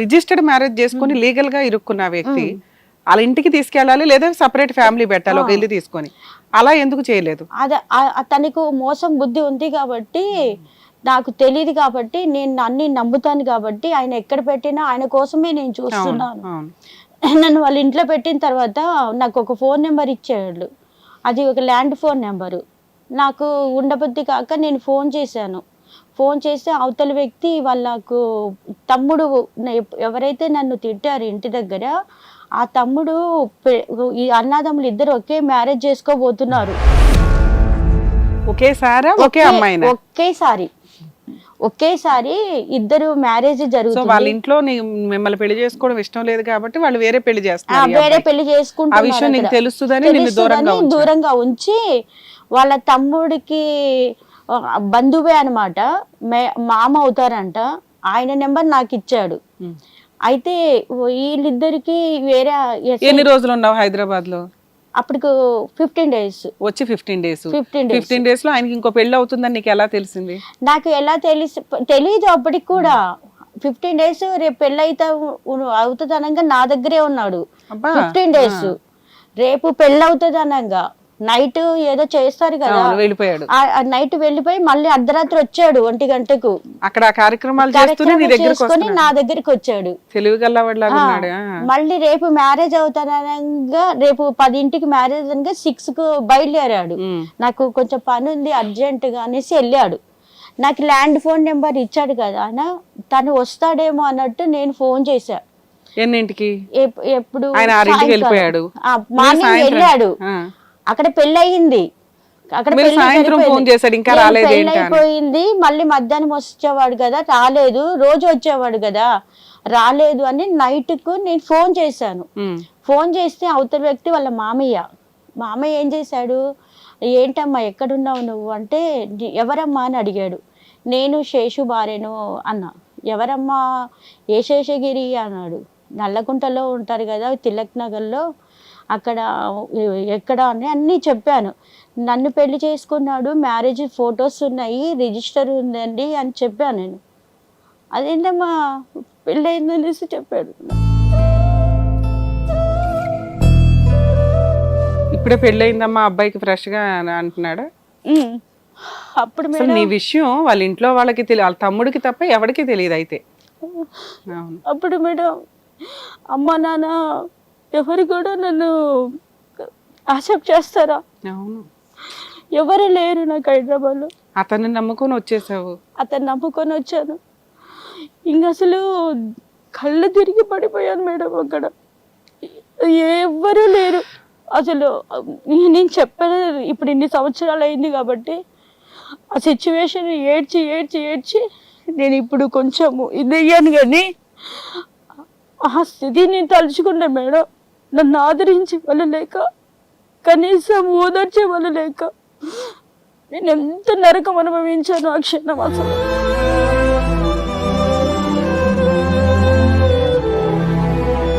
Registered marriage చేసుకుని లీగల్గా ఇరుక్కున్న వ్యక్తి వాళ్ళ ఇంటికి తీసుకెళ్ళాలి లేదా సపరేట్ ఫ్యామిలీ పెట్టాలి ఒక ఇల్లు తీసుకొని. అలా ఎందుకు చేయలేదు? అదే అతనికి మోసం బుద్ధి ఉంది కాబట్టి నాకు తెలియదు కాబట్టి నేను అన్ని నమ్ముతాను కాబట్టి ఆయన ఎక్కడ పెట్టినా ఆయన కోసమే నేను చూస్తున్నాను. నన్ను వాళ్ళ ఇంట్లో పెట్టిన తర్వాత నాకు ఒక ఫోన్ నెంబర్ ఇచ్చాడు. అది ఒక ల్యాండ్ ఫోన్ నెంబరు నాకు ఉండబుద్ధి కాక నేను ఫోన్ చేశాను. ఫోన్ చేస్తే అవతల వ్యక్తి వాళ్ళకు తమ్ముడు ఎవరైతే నన్ను తిట్టారు ఇంటి దగ్గర ఆ తమ్ముడు ఈ అన్నదమ్ములు ఇద్దరు ఒకే మ్యారేజ్ చేసుకోబోతున్నారు. ఒకేసారా ఒకే అమ్మాయినా? ఒకేసారి ఒకేసారి ఇద్దరు మ్యారేజ్ జరుగుతుంది. వాళ్ళ ఇంట్లో మిమ్మల్ని పెళ్ళి చేసుకోవడం ఇష్టం లేదు కాబట్టి వాళ్ళు వేరే పెళ్ళి ఈ వేరే. పెళ్ళి ఆ చేసుకుంటున్నారు విషయం నీకు. తెలుస్తుందని దూరంగా ఉంచి వాళ్ళ తమ్ముడికి బంధువే అనమాట మామ అవుతారంట. ఆయన నెంబర్ నాకు ఇచ్చాడు. అయితే వీళ్ళిద్దరికి వేరే ఎన్ని రోజులు ఉన్నావు హైదరాబాద్లో అప్పటికి ఫిఫ్టీన్ డేస్. వచ్చి fifteen days. Fifteen days. Fifteen డేస్లో ఆయనకి ఇంకో పెళ్ళి అవుతుందని నీకు ఎలా తెలిసింది? నాకు ఎలా తెలిసి తెలీదు అప్పటికి కూడా. ఫిఫ్టీన్ డేస్ రేపు పెళ్ళి అయితే అవుతుంది అనగా నా దగ్గరే ఉన్నాడు. Fifteen days. రేపు పెళ్ళి అవుతుంది అనగా నైట్ ఏదో చేస్తారు కదా. వెళ్ళిపోయాడు. నైట్ వెళ్ళిపోయి మళ్ళీ అర్ధరాత్రి వచ్చాడు ఒంటి గంటకు. అక్కడ కార్యక్రమాలు నీ దగ్గరకు చేసుకొని వస్తున్నాడు. నా దగ్గరికి వచ్చాడు. మళ్ళీ రేపు మ్యారేజ్ అవుతానగా రేపు పదింటికి మ్యారేజ్ అనగా సిక్స్కు బయలుదేరాడు. నాకు కొంచెం పని ఉంది అర్జెంట్గా అనేసి వెళ్ళాడు. నాకు ల్యాండ్ ఫోన్ నెంబర్ ఇచ్చాడు కదా తను వస్తాడేమో అన్నట్టు నేను ఫోన్ చేశా. ఎన్నింటికి? ఎప్- ఎప్పుడు? వెళ్ళాడు. అక్కడ పెళ్ళి అయింది అక్కడ. అయిపోయింది మళ్ళీ మధ్యాహ్నం వచ్చేవాడు కదా రాలేదు రోజు వచ్చేవాడు కదా రాలేదు అని నైట్కు నేను ఫోన్ చేశాను. ఫోన్ చేస్తే అవతల వ్యక్తి వాళ్ళ మామయ్య. మామయ్య ఏం చేశాడు? ఏంటమ్మా ఎక్కడున్నావు నువ్వు? అంటే "ని- ఎవరమ్మా? అని అడిగాడు. నేను శేషు భార్యను అన్న. ఎవరమ్మా? ఏ శేషగిరి? అన్నాడు. నల్లకుంటలో ఉంటారు కదా తిలక్ నగర్లో అక్కడ ఎక్కడ అని అన్నీ చెప్పాను. నన్ను పెళ్ళి చేసుకున్నాడు మ్యారేజ్ ఫొటోస్ ఉన్నాయి రిజిస్టర్ ఉందండి అని చెప్పాను నేను. అదేంటమ్మా పెళ్ళయిందనేసి చెప్పాడు. ఇప్పుడే పెళ్ళయిందమ్మా అబ్బాయికి ఫ్రెష్గా అని అంటున్నాడా. అప్పుడు నీ విషయం వాళ్ళ ఇంట్లో వాళ్ళకి తెలియదు వాళ్ళ తమ్ముడికి తప్ప ఎవరికి తెలియదు అయితే. అప్పుడు మేడం అమ్మ నాన్న ఎవరు కూడా నన్ను యాక్సెప్ట్ చేస్తారా? అవును. ఎవరు లేరు నాకు హైదరాబాద్లో. అతన్ని నమ్ముకొని వచ్చేసావు. అతను నమ్ముకొని వచ్చాను. ఇంక అసలు కళ్ళు తిరిగి పడిపోయాను మేడం అక్కడ. ఎవ్వరూ లేరు. అసలు నేను చెప్పలేదు ఇప్పుడు ఇన్ని సంవత్సరాలు అయింది కాబట్టి ఆ సిచ్యువేషన్ ఏడ్చి ఏడ్చి ఏడ్చి నేను ఇప్పుడు కొంచెము ఇది అయ్యాను కానీ ఆ స్థితిని తలుచుకున్నా మేడం నన్ను ఆదరించి వాళ్ళు లేక కనీసం ఓదార్చే వాళ్ళు లేక నేను ఎంత నరకం అనుభవించాను ఆ క్షణం అసలు.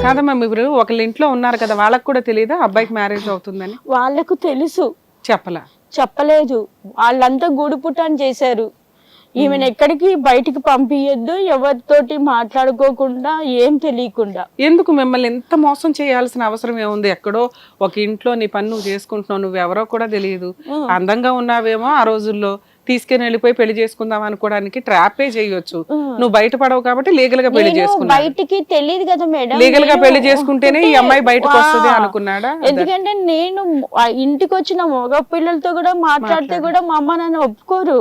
కాదమ్మా మీరు ఒకళ్ళ ఇంట్లో ఉన్నారు కదా వాళ్ళకి కూడా తెలియదా అబ్బాయికి మ్యారేజ్ అవుతుందని? వాళ్ళకు తెలుసు. చెప్పలా? చెప్పలేదు. వాళ్ళంతా గూడుపుటాన్ని చేశారు. ఈమెను ఎక్కడికి? బయటికి పంపించద్దు ఎవరితోటి మాట్లాడుకోకుండా ఏం తెలియకుండా. ఎందుకు మిమ్మల్ని ఎంత మోసం చేయాల్సిన అవసరం ఏముంది? ఎక్కడో ఒక ఇంట్లో నీ పని నువ్వు చేసుకుంటున్నావు నువ్వెవరో కూడా తెలియదు. అందంగా ఉన్నావేమో ఆ రోజుల్లో. తీసుకెళ్ళి వెళ్ళిపోయి పెళ్ళి చేసుకుందాం అనుకోవడానికి ట్రాపే చేయొచ్చు. నువ్వు బయటపడవు కాబట్టి లీగల్గా పెళ్ళి నేను చేసుకున్నావు బయటికి తెలియదు కదా మేడం. లీగల్గా పెళ్ళి చేసుకుంటేనే ఈ అమ్మాయి బయటకు వస్తుంది అనుకున్నాడా? ఎందుకంటే నేను ఇంటికి వచ్చిన మగ పిల్లలతో కూడా మాట్లాడితే కూడా మా అమ్మ నాన్న ఒప్పుకోరు.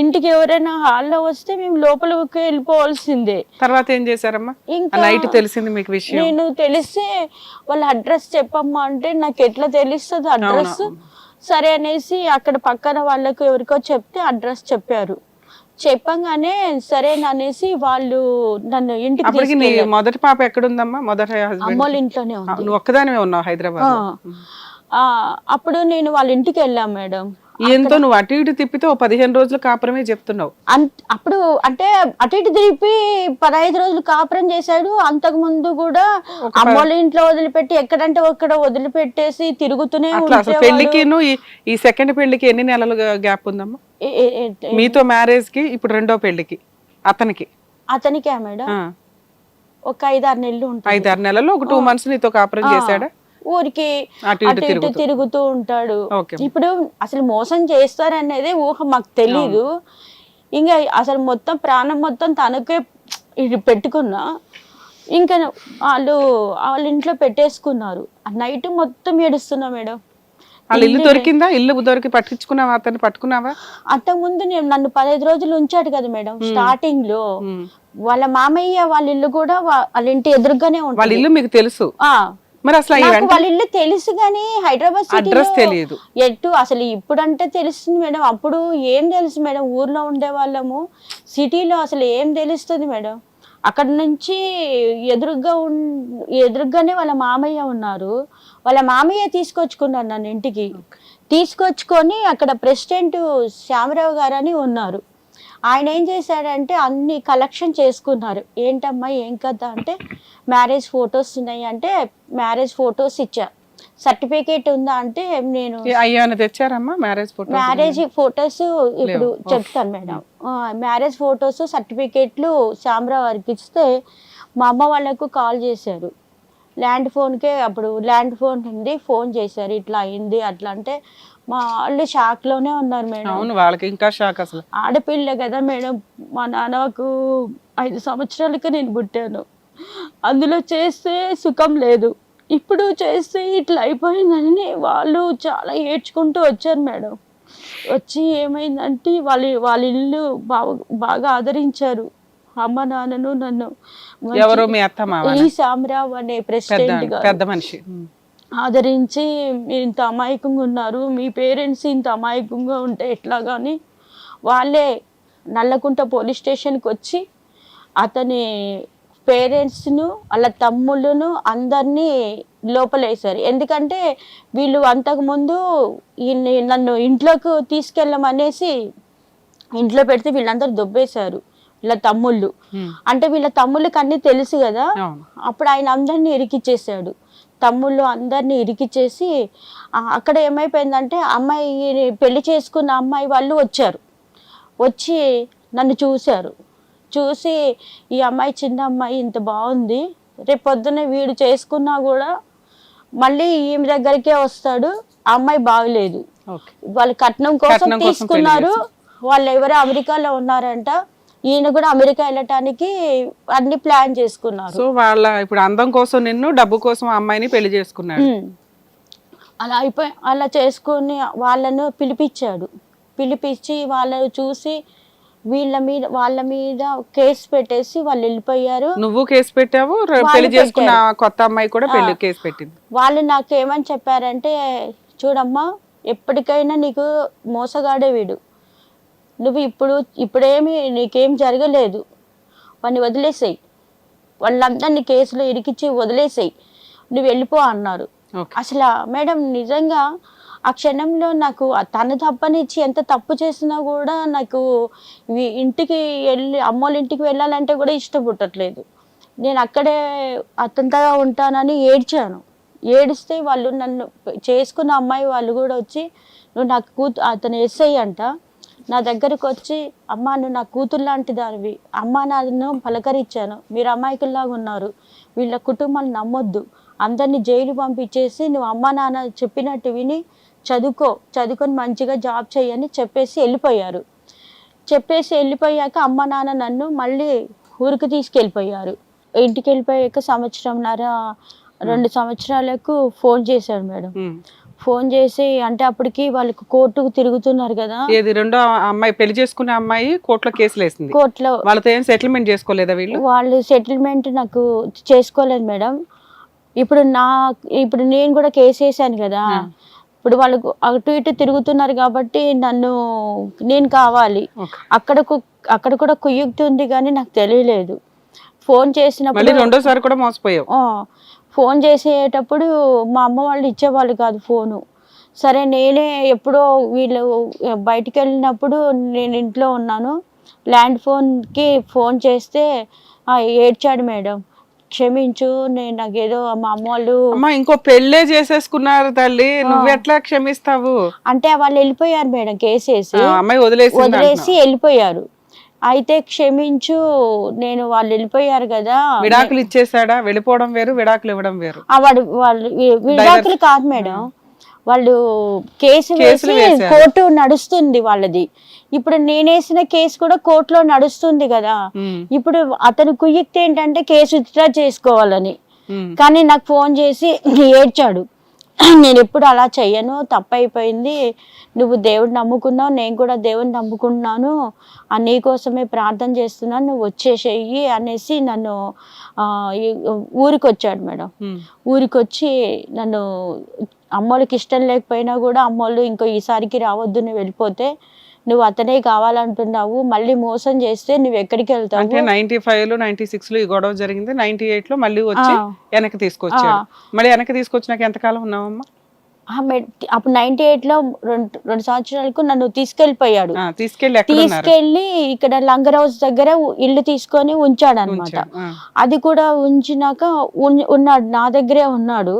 ఇంటికి ఎవరైనా హాల్లో వస్తే మేము లోపలికి వెళ్ళిపోవాల్సిందే. తర్వాత ఏం చేశారమ్మా? ఇంకా నైట్ తెలిసింది మీకు విషయం. నేను తెలిస్తే వాళ్ళ అడ్రస్ చెప్పమ్మా అంటే నాకు ఎట్లా తెలుస్తుంది అడ్రస్? సరే అనేసి అక్కడ పక్కన వాళ్ళకు ఎవరికో చెప్తే అడ్రస్ చెప్పారు. చెప్పంగానే సరే అనేసి వాళ్ళు నన్ను ఇంటికి. మొదటి పాప ఎక్కడుందమ్మా? మొదటి అమ్మోళ్ళ ఇంట్లోనే ఉంది. నువ్వు ఒక్కదానివే ఉన్నావు హైదరాబాద్ అప్పుడు నేను వాళ్ళ ఇంటికి వెళ్ళాం మేడం. ఎంతో నువ్వు అటు ఇటు తిప్పితే పదిహేను రోజులు కాపురమే చెప్తున్నావు. అప్పుడు అంటే అటు ఇటు తిరిపి పదహైదు రోజులు కాపురం చేశాడు. అంతకు ముందు కూడా అమ్మోళ్ళ ఇంట్లో వదిలిపెట్టి ఎక్కడంటే ఒక్కడ వదిలిపెట్టేసి తిరుగుతూనే. పెళ్ళికి ఈ సెకండ్ పెళ్ళికి ఎన్ని నెలలు గ్యాప్ ఉందమ్మా? మీతో మ్యారేజ్కి ఇప్పుడు రెండో పెళ్ళికి అతనికి. అతనికే మేడం. ఒక ఐదారు నెలలు ఉంటుంది. ఐదు ఆరు నెలల్లో ఒక టూ మంత్స్ నీతో కాపురం చేశాడా? ఊరికి అటు ఇటు తిరుగుతూ. ఉంటాడు. ఇప్పుడు అసలు మోసం చేస్తారనేది ఊహ మాకు తెలీదు. ఇంకా అసలు మొత్తం ప్రాణం మొత్తం తనకే ఇది పెట్టుకున్నా. ఇంకా వాళ్ళు వాళ్ళ ఇంట్లో పెట్టేసుకున్నారు. నైట్ మొత్తం ఏడుస్తున్నా మేడం. వాళ్ళ ఇల్లు దొరికిందా? ఇల్లు దొరికి పట్టించుకున్నావా? అతన్ని పట్టుకున్నావా? అంతకుముందు నేను నన్ను పదహైదు రోజులు ఉంచాడు కదా మేడం స్టార్టింగ్లో. వాళ్ళ మామయ్య వాళ్ళ ఇల్లు కూడా వాళ్ళ ఇంటి ఎదురుగానే వాళ్ళ ఉంటుంది. ఇల్లు మీకు తెలుసు. ఆ, మరి అసలు వాళ్ళ ఇల్లు తెలుసు కానీ హైదరాబాద్ అడ్రస్ తెలియదు ఎటు అసలు ఇప్పుడంటే తెలుస్తుంది మేడం. అప్పుడు ఏం తెలుసు మేడం? ఊర్లో ఉండే వాళ్ళము సిటీలో అసలు ఏం తెలుస్తుంది మేడం? అక్కడ నుంచి ఎదురుగా ఉన్ ఎదురుగానే వాళ్ళ మామయ్య ఉన్నారు. వాళ్ళ మామయ్య తీసుకొచ్చుకున్నారు నన్ను ఇంటికి. తీసుకొచ్చుకొని అక్కడ ప్రెసిడెంట్ శ్యామరావు గారు అని ఉన్నారు. ఆయన ఏం చేశాడంటే అన్ని కలెక్షన్ చేసుకున్నారు. ఏంటమ్మా ఏం కదా అంటే మ్యారేజ్ ఫొటోస్ ఉన్నాయి అంటే మ్యారేజ్ ఫొటోస్ ఇచ్చా. సర్టిఫికేట్ ఉందా అంటే నేను తెచ్చారమ్మా మ్యారేజ్ ఫోటో మ్యారేజ్ ఫొటోస్ ఇప్పుడు. చెప్తాను మేడం. మ్యారేజ్ ఫొటోస్ సర్టిఫికేట్లు శామరావు వారికి ఇస్తే మా అమ్మ వాళ్ళకు కాల్ చేశారు. ల్యాండ్ ఫోన్కే అప్పుడు ల్యాండ్ ఫోన్ ఉంది ఫోన్ చేశారు. ఇట్లా అయింది అట్లా అంటే మా వాళ్ళు షాక్లోనే ఉన్నారు మేడం. అవును వాళ్ళకి ఇంకా షాక్ అసలు. ఆడపిల్ల కదా మేడం. మా నాన్నకు ఐదు సంవత్సరాలకి నేను పుట్టాను. అందులో చేస్తే సుఖం లేదు. ఇప్పుడు చేస్తే ఇట్లా అయిపోయిందని వాళ్ళు చాలా ఏడ్చుకుంటూ వచ్చారు మేడం. వచ్చి ఏమైందంటే వాళ్ళ వాళ్ళ ఇల్లు బాగా బాగా ఆదరించారు. అమ్మ నాన్నను నన్ను ఎవరో? మీ ఈ సామరావు అనే ప్రెసిడెంట్ గారు. పెద్ద మనిషి. ఆదరించి మీరు ఇంత అమాయకంగా ఉన్నారు. మీ పేరెంట్స్ ఇంత అమాయకంగా ఉంటే ఎట్లా కానీ వాళ్ళే నల్లకుంట పోలీస్ స్టేషన్కి వచ్చి అతని పేరెంట్స్ను వాళ్ళ తమ్ముళ్ళను అందరినీ లోపలేశారు ఎందుకంటే వీళ్ళు అంతకుముందు నన్ను ఇంట్లోకి తీసుకెళ్ళమనేసి ఇంట్లో పెడితే వీళ్ళందరూ దొబ్బేశారు. వీళ్ళ తమ్ముళ్ళు. అంటే వీళ్ళ తమ్ముళ్ళకి అన్నీ తెలుసు కదా. అప్పుడు ఆయన అందరినీ ఇరికిచ్చేసాడు తమ్ముళ్ళు అందరినీ ఇరికిచ్చేసి అక్కడ ఏమైపోయిందంటే అమ్మాయి పెళ్ళి చేసుకున్న అమ్మాయి వాళ్ళు వచ్చారు. వచ్చి నన్ను చూశారు. చూసి ఈ అమ్మాయి చిన్న అమ్మాయి ఇంత బాగుంది. రేపు పొద్దున్న వీడు చేసుకున్నా కూడా మళ్ళీ ఈమె దగ్గరికే వస్తాడు. ఆ అమ్మాయి బాగలేదు. వాళ్ళు కట్నం కోసం తీసుకున్నారు. వాళ్ళు ఎవరో అమెరికాలో ఉన్నారంట. ఈయన కూడా అమెరికా వెళ్ళటానికి అన్ని ప్లాన్ చేసుకున్నారు. సో వాళ్ళ ఇప్పుడు అందం కోసం నిన్ను డబ్బు కోసం ఆ అమ్మాయిని పెళ్ళి చేసుకున్నాడు. అలా అయిపోయి అలా చేసుకొని వాళ్ళను పిలిపించాడు. పిలిపించి వాళ్ళను చూసి వీళ్ళ మీద వాళ్ళ మీద కేసు పెట్టేసి వాళ్ళు వెళ్ళిపోయారు. నువ్వు కేసు పెట్టావు పెళ్ళి చేసుకున్న కొత్త అమ్మాయి కూడా పెళ్ళి కేసు పెట్టింది. వాళ్ళు నాకు ఏమని చెప్పారంటే చూడమ్మా ఎప్పటికైనా నీకు మోసగాడే వీడు. నువ్వు ఇప్పుడు ఇప్పుడేమి నీకేం జరగలేదు. వాడిని వదిలేసేయి. వాళ్ళందరినీ కేసులో ఇరికిచ్చి వదిలేసేయి. నువ్వు వెళ్ళిపో అన్నారు. అసలు మేడం నిజంగా ఆ క్షణంలో నాకు తన తప్పనిచ్చి ఎంత తప్పు చేసినా కూడా నాకు ఇంటికి వెళ్ళి అమ్మోళ్ళ ఇంటికి వెళ్ళాలంటే కూడా ఇష్టం పుట్టట్లేదు నేను అక్కడే అతనితో ఉంటానని ఏడ్చాను. ఏడిస్తే వాళ్ళు నన్ను చేసుకున్న అమ్మాయి వాళ్ళు కూడా వచ్చి నువ్వు నా కూతు అతను ఎస్ఐ అంట. నా దగ్గరకు వచ్చి అమ్మ నువ్వు నా కూతురు లాంటి దానివి. అమ్మ నాన్న పలకరించాను. మీరు అమాయకుల్లాగా ఉన్నారు. వీళ్ళ కుటుంబాలు నమ్మొద్దు. అందరినీ జైలు పంపించేసి నువ్వు అమ్మ నాన్న చెప్పినట్టు విని చదువుకో. చదువుకొని మంచిగా జాబ్ చేయని చెప్పేసి వెళ్ళిపోయారు. చెప్పేసి వెళ్ళిపోయాక అమ్మ నాన్న నన్ను మళ్ళీ ఊరికి తీసుకెళ్ళిపోయారు. ఇంటికి వెళ్ళిపోయాక సంవత్సరంన్నర రెండు సంవత్సరాలకు ఫోన్ చేశాడు మేడం. ఫోన్ చేసి అంటే అప్పటికి వాళ్ళకి కోర్టుకు తిరుగుతున్నారు కదా. ఏది రెండో అమ్మాయి పెళ్ళి చేసుకునే అమ్మాయి కోర్టులో కేసులు వేసింది. కోర్టులో వాళ్ళతో ఏం సెటిల్మెంట్ చేసుకోలేదా వీళ్ళు? వాళ్ళు సెటిల్మెంట్ నాకు చేసుకోలేదు మేడం. ఇప్పుడు నా ఇప్పుడు నేను కూడా కేసు వేసాను కదా. ఇప్పుడు వాళ్ళు అటు ఇటు తిరుగుతున్నారు కాబట్టి నన్ను నేను కావాలి. అక్కడ అక్కడ కూడా కుయ్యుక్తి ఉంది కానీ నాకు తెలియలేదు. ఫోన్ చేసినప్పుడు రెండోసారి కూడా మోసపోయావు. ఫోన్ చేసేటప్పుడు మా అమ్మ వాళ్ళు ఇచ్చేవాళ్ళు కాదు ఫోను. సరే నేనే ఎప్పుడో వీళ్ళు బయటికి వెళ్ళినప్పుడు నేను ఇంట్లో ఉన్నాను. ల్యాండ్ ఫోన్కి ఫోన్ చేస్తే "ఆ, ఏడ్చాడు మేడం. క్షమించు నేను నాకేదో మా అమ్మ వాళ్ళు అమ్మా ఇంకో పెళ్ళే చేసేసుకున్నారు తల్లి. నువ్వెట్లా క్షమిస్తావు? అంటే వాళ్ళు వెళ్ళిపోయారు మేడం కేసేసి. వదిలేసి వదిలేసి వెళ్ళిపోయారు. అయితే క్షమించు నేను వాళ్ళు వెళ్ళిపోయారు కదా. విడాకులు ఇచ్చేసాడా వెళ్ళిపోవడం వేరు విడాకులు ఇవ్వడం వేరు. వాడు వాళ్ళు విడాకులు కాదు మేడం. వాళ్ళు కేసు వేసి. కోర్టు నడుస్తుంది వాళ్ళది. ఇప్పుడు నేనేసిన కేసు కూడా కోర్టులో నడుస్తుంది కదా. ఇప్పుడు అతను కుయ్యక్తి ఏంటంటే కేసు విత్డ్రా చేసుకోవాలని. కానీ నాకు ఫోన్ చేసి ఏడ్చాడు. నేను ఎప్పుడు అలా చెయ్యను తప్పైపోయింది. నువ్వు దేవుడు నమ్ముకున్నావు నేను కూడా దేవుడిని నమ్ముకున్నాను ఆ నీకోసమే ప్రార్థన చేస్తున్నాను నువ్వు వచ్చేసేయి అనేసి నన్ను ఊరికి వచ్చాడు మేడం. ఊరికి వచ్చి నన్ను అమ్మోళ్ళకి ఇష్టం లేకపోయినా కూడా అమ్మోళ్ళు ఇంకో ఈసారికి రావద్దు నువ్వు వెళ్ళిపోతే నువ్వు అతనే కావాలంటున్నావు మళ్ళీ మోసం చేస్తే నువ్వు ఎక్కడికి అంటే వెళ్తావు? నైన్టీ ఫైవ్లో నైన్టీ సిక్స్లో ఈ గొడవ జరిగింది. నైన్టీ ఎయిట్లో మళ్ళీ వచ్చి. వెనక్కి తీసుకొచ్చాడు. మళ్ళీ వెనక్కి తీసుకొచ్చినాక ఎంతకాలం ఉన్నావమ్మా? అప్పుడు నైన్టీ ఎయిట్లో రెండు రెండు సంవత్సరాలకు నన్ను తీసుకెళ్ళిపోయాడు తీసుకెళ్ళి ఇక్కడ లంగర్ హౌస్ దగ్గర ఇల్లు తీసుకొని ఉంచాడు అనమాట. అది కూడా ఉంచినాక ఉన్- ఉన్నాడు నా దగ్గరే ఉన్నాడు.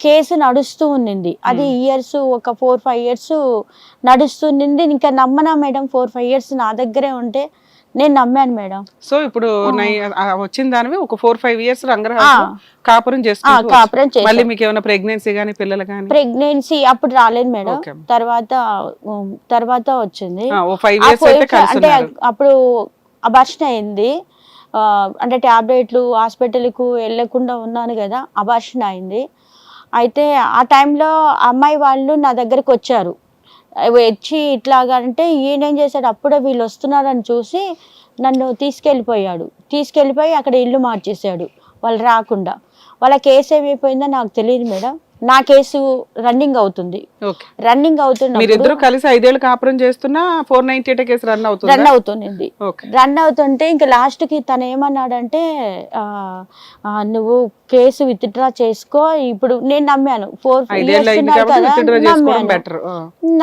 కేసు నడుస్తూ ఉన్నింది అది ఇయర్స్ ఒక ఫోర్ ఫైవ్ ఇయర్స్ నడుస్తుంది ఇంకా నమ్మనా మేడం? ఫోర్ ఫైవ్ ఇయర్స్ నా దగ్గరే ఉంటే నేను నమ్మాను మేడం. సో ఇప్పుడు నై- ఆ వచ్చిన దానివి ఒక ఫోర్ ఫైవ్ ఇయర్స్. కాపురం ఆ, చేసుకుంటూ కాపురం. మళ్ళీ మీకు ఏమైనా ప్రెగ్నెన్సీ గానీ పిల్లలు గానీ? ప్రెగ్నెన్సీ అప్పుడు రాలేదు మేడం. Okay. తర్వాత ఉమ్, తర్వాత వచ్చింది. ఆ, ఓ ఫైవ్ ఆ ఇయర్స్ అయితే పోయి- కలిసి అంటే ఉన్నారు. అప్పుడు అబార్షన్ అయింది. ఆ, అంటే ట్యాబ్లెట్లు హాస్పిటల్కు వెళ్ళకుండా ఉన్నాను కదా అబార్షన్ అయింది. అయితే ఆ టైంలో అమ్మాయి వాళ్ళు నా దగ్గరికి వచ్చారు. వచ్చి ఇట్లాగా అంటే ఈయనేం చేశాడు అప్పుడే వీళ్ళు వస్తున్నారని చూసి నన్ను తీసుకెళ్ళిపోయాడు. తీసుకెళ్ళిపోయి అక్కడ ఇల్లు మార్చేశాడు. వాళ్ళు రాకుండా. వాళ్ళ కేసు ఏమైపోయిందో నాకు తెలియదు మేడం. నా కేసు రన్నింగ్ అవుతుంది. రన్నింగ్ అవుతున్నప్పుడు మీరిద్దరు కలిసి ఐదేళ్ళు కాపురం చేస్తున్నా four ninety case run run అవుతుంది అవుతుంది ఓకే. రన్ అవుతుంటే ఇంకా లాస్ట్కి తను ఏమన్నాడంటే నువ్వు కేసు విత్డ్రా చేసుకో ఇప్పుడు నేను నమ్మాను. ఫోర్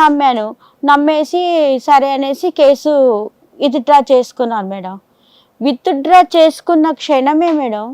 నమ్మాను. నమ్మేసి సరే అనేసి కేసు విత్డ్రా చేసుకున్నాను మేడం. విత్డ్రా చేసుకున్న క్షణమే మేడం